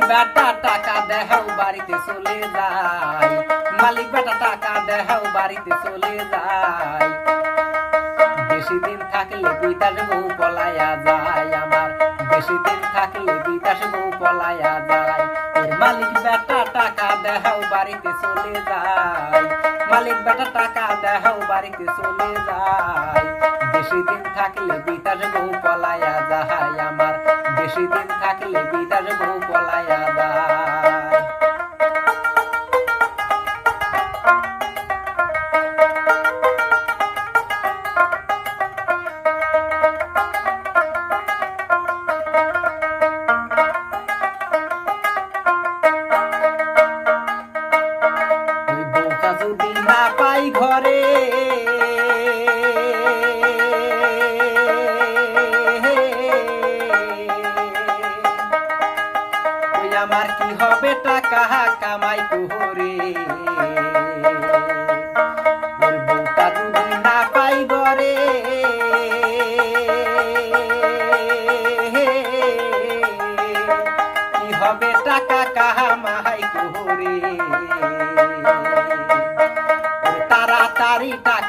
বেটা টাকা দেহাও বাড়িতে চলে যায়। মালিক বেটা টাকা দেহাও বাড়িতে চলে যায়। বেশি দিন থাকলে বিতাস বউ পলাইয়া যায়। আমার বেশি দিন থাকলে বউ পলায়া যায় এর মালিক বেটা টাকা দেহাও বাড়িতে চলে যায়। মালিক বেটা টাকা দেহাও বাড়িতে চলে যায়। বেশি দিন থাকলে বিতাস বউ পলায়া যায় আমার। বেশি দিন থাকলে বিতাস বউ পলায়া যায়। আমার কি হবে টাকা কামাই কি হবে টাকা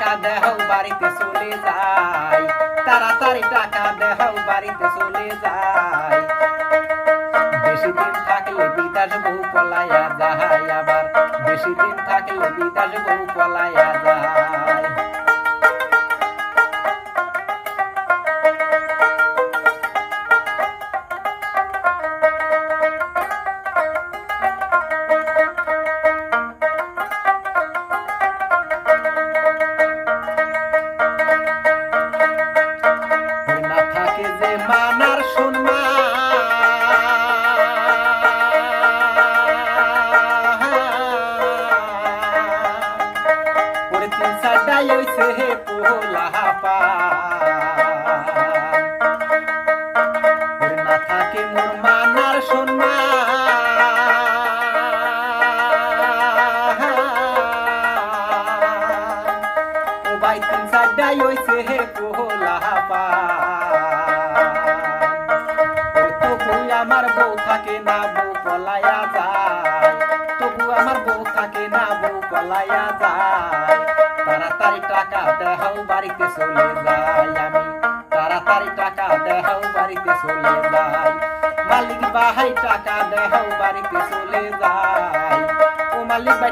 তাড়াতাড়ি টাকা দেহ বাড়িতে চলে যায় বেশি দিন বিদাস বউ পলায়া যায়, আবার বেশি দিন থাকলে বিদাস বউ পলায়া যায়। ওই না থাকে যে মানার সম্মান হইছে হে পোলা পা তবু আমার বউ থাকে না, বউ পলায়া যায়। তবু আমার বউ থাকে না, বউ পলায়া যায়। তাড়াতাড়ি টাকা দেহাও বাড়িতে চলে যাই আমি। তাড়াতাড়ি টাকা দেহাও বাড়িতে চলে যাই মালিক বাহাই টাকা দেহাও বাড়িতে চলে যায়। ও মালিক ভাই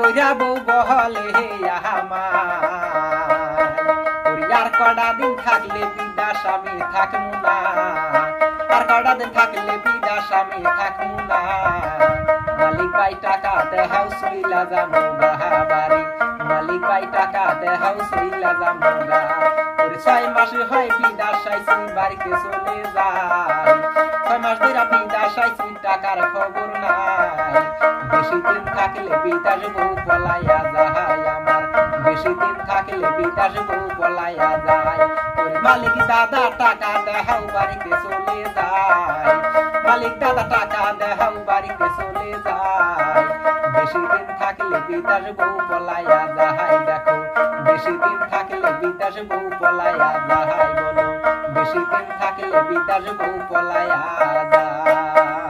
কইরা বউ বহলে আমার ওর আর কটা দিন থাকলে বিদাস আমি থাকমু না। আর কটা দিন থাকলে বিদাস আমি থাকমু না। মালিক ভাই টাকা দেহাও সুইলা যামু বাহাবারি মালিক ভাই টাকা দেহাও সুইলা গা ওর ছয় মাস হয় বিদাস আইছি বাড়িতে চলে যায় টাকার খবর নাই। বেশি দিন থাকলে বিদাস বউ পলাইয়া যায়। আমার বেশি দিন থাকলে বিদাস বউ পলাইয়া যায়। ওর মালিক দাদা, টাকা দেহাও বাড়িতে চলে যায়। মালিক দাদা, টাকা দেহাও বাড়িতে চলে যায়। বেশি দিন থাকলে বিদাস বউ পলাইয়া যায়। দেখো, বেশি দিন থাকলে বিদাস বউ পলাইয়া যায়। বলো, বেশি দিন থাকলে বিদাস বউ পলাইয়া যায়।